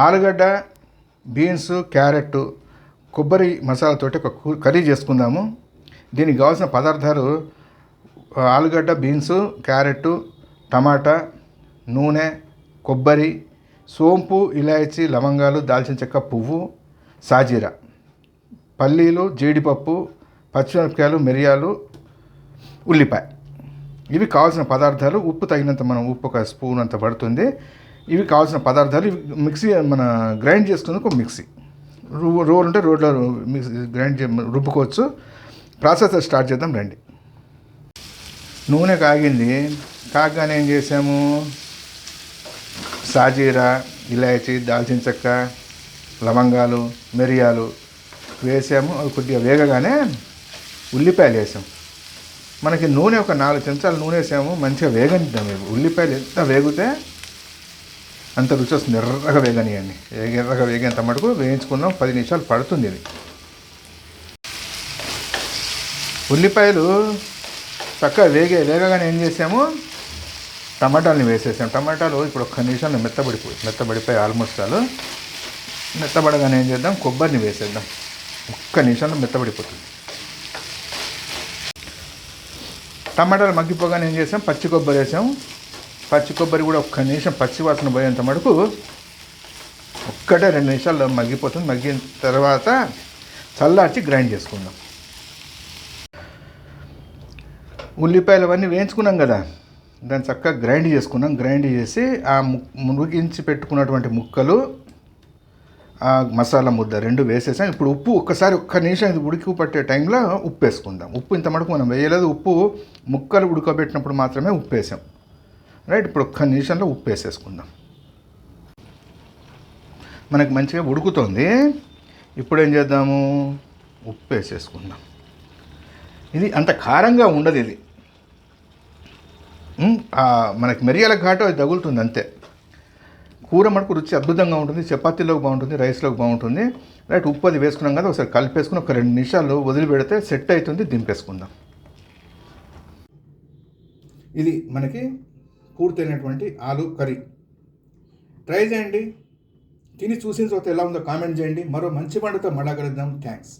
ఆలుగడ్డ beans carrot కొబ్బరి మసాలాతోటి ఒక కర్రీ చేసుకుందాము. దీనికి కావాల్సిన పదార్థాలు ఆలుగడ్డ బీన్స్ క్యారెట్ టమాటా నూనె కొబ్బరి సోంపు ఇలాయచి లవంగాలు దాల్చిన చెక్క పువ్వు సాజీరా. పల్లీలు జీడిపప్పు పచ్చిమిరపకాయలు మిరియాలు ఉల్లిపాయ. ఇవి కావాల్సిన పదార్థాలు ఉప్పు తగినంత మనం ఉప్పు ఒక స్పూన్ అంత పడుతుంది. ఇవి కావాల్సిన పదార్థాలు ఇవి మిక్సీ మన గ్రైండ్ చేసుకునేందుకు ఒక మిక్సీ. రో- రోల్ ఉంటే రోడ్లో మిక్సీ గ్రైండ్ చే రుబ్బుకోవచ్చు. ప్రాసెస్ స్టార్ట్ చేద్దాం రండి. నూనె కాగింది. కాగానే ఏం చేసాము సాజీరా ఇలాచి దాల్చిన చెక్క లవంగాలు మిరియాలు వేసాము. అవి కొద్దిగా వేగగానే ఉల్లిపాయలు వేసాం మనకి నూనె ఒక నాలుగు చెంచాలు నూనె వేసాము. మంచిగా వేగనిద్దాం. ఉల్లిపాయలు ఎంత వేగితే అంత రుచి వస్తుంది. ఎర్రగా వేగనియండి. ఎర్రగా వేగేంత మటుకు వేయించుకున్నాం. పది నిమిషాలు పడుతుంది ఇది. ఉల్లిపాయలు చక్కగా వేగే వేగగానే ఏం చేసాము? టమాటాలని వేసేసాం. టమాటాలు ఇప్పుడు ఒక్క నిమిషంలో మెత్తబడిపోయి మెత్తబడిపోయి ఆల్మోస్ట్ ఆల్. మెత్తబడగానే ఏం చేద్దాం? కొబ్బరిని వేసేద్దాం. ఒక్క నిమిషంలో మెత్తబడిపోతుంది. టమాటాలు మగ్గిపోగానే ఏం చేసాం? పచ్చి కొబ్బరి వేసాం. పచ్చి కొబ్బరి కూడా ఒక్క నిమిషం పచ్చి వాసన పోయేంత మటుకు ఒక్కటే రెండు నిమిషాల్లో మగ్గిపోతుంది. మగ్గిన తర్వాత చల్లార్చి గ్రైండ్ చేసుకుందాం. ఉల్లిపాయలు అవన్నీ వేయించుకున్నాం కదా దాన్ని చక్కగా గ్రైండ్ చేసుకున్నాం. గ్రైండ్ చేసి ఆ ము- పెట్టుకున్నటువంటి ముక్కలు ఆ మసాలా ముద్ద రెండు వేసేసాం. ఇప్పుడు ఉప్పు ఒక్కసారి ఒక్క నిమిషం ఇది ఉడికి పట్టే టైంలో ఉప్పు వేసుకుందాం ఉప్పు ఇంత మటుకు మనం వేయలేదు. ఉప్పు ముక్కలు ఉడకబెట్టినప్పుడు మాత్రమే ఉప్పు వేసాం రైట్ ఇప్పుడు ఒక్క నిమిషంలో ఉప్పు వేసేసుకుందాం. మనకి మంచిగా ఉడుకుతోంది. ఇప్పుడు ఏం చేద్దాము? ఉప్పు వేసేసుకుందాం. ఇది అంత కారంగా ఉండదు ఇది. మనకి మిరియాల ఘాటు అది తగులుతుంది అంతే. కూర మనకు రుచి అద్భుతంగా ఉంటుంది చపాతీలోకి బాగుంటుంది రైస్లోకి బాగుంటుంది. రైట్ ఉప్పు అది వేసుకున్నాం కదా ఒకసారి కలిపేసుకుని ఒక రెండు నిమిషాలు వదిలిపెడితే సెట్ అవుతుంది దింపేసుకుందాం. ఇది మనకి పూర్తయినటువంటి ఆలు కర్రీ. ట్రై చేయండి. తిని చూసిన తర్వాత ఎలా ఉందో కామెంట్ చేయండి. మరో మంచి పండుగతో మళ్ళా కలుద్దాం. థ్యాంక్స్.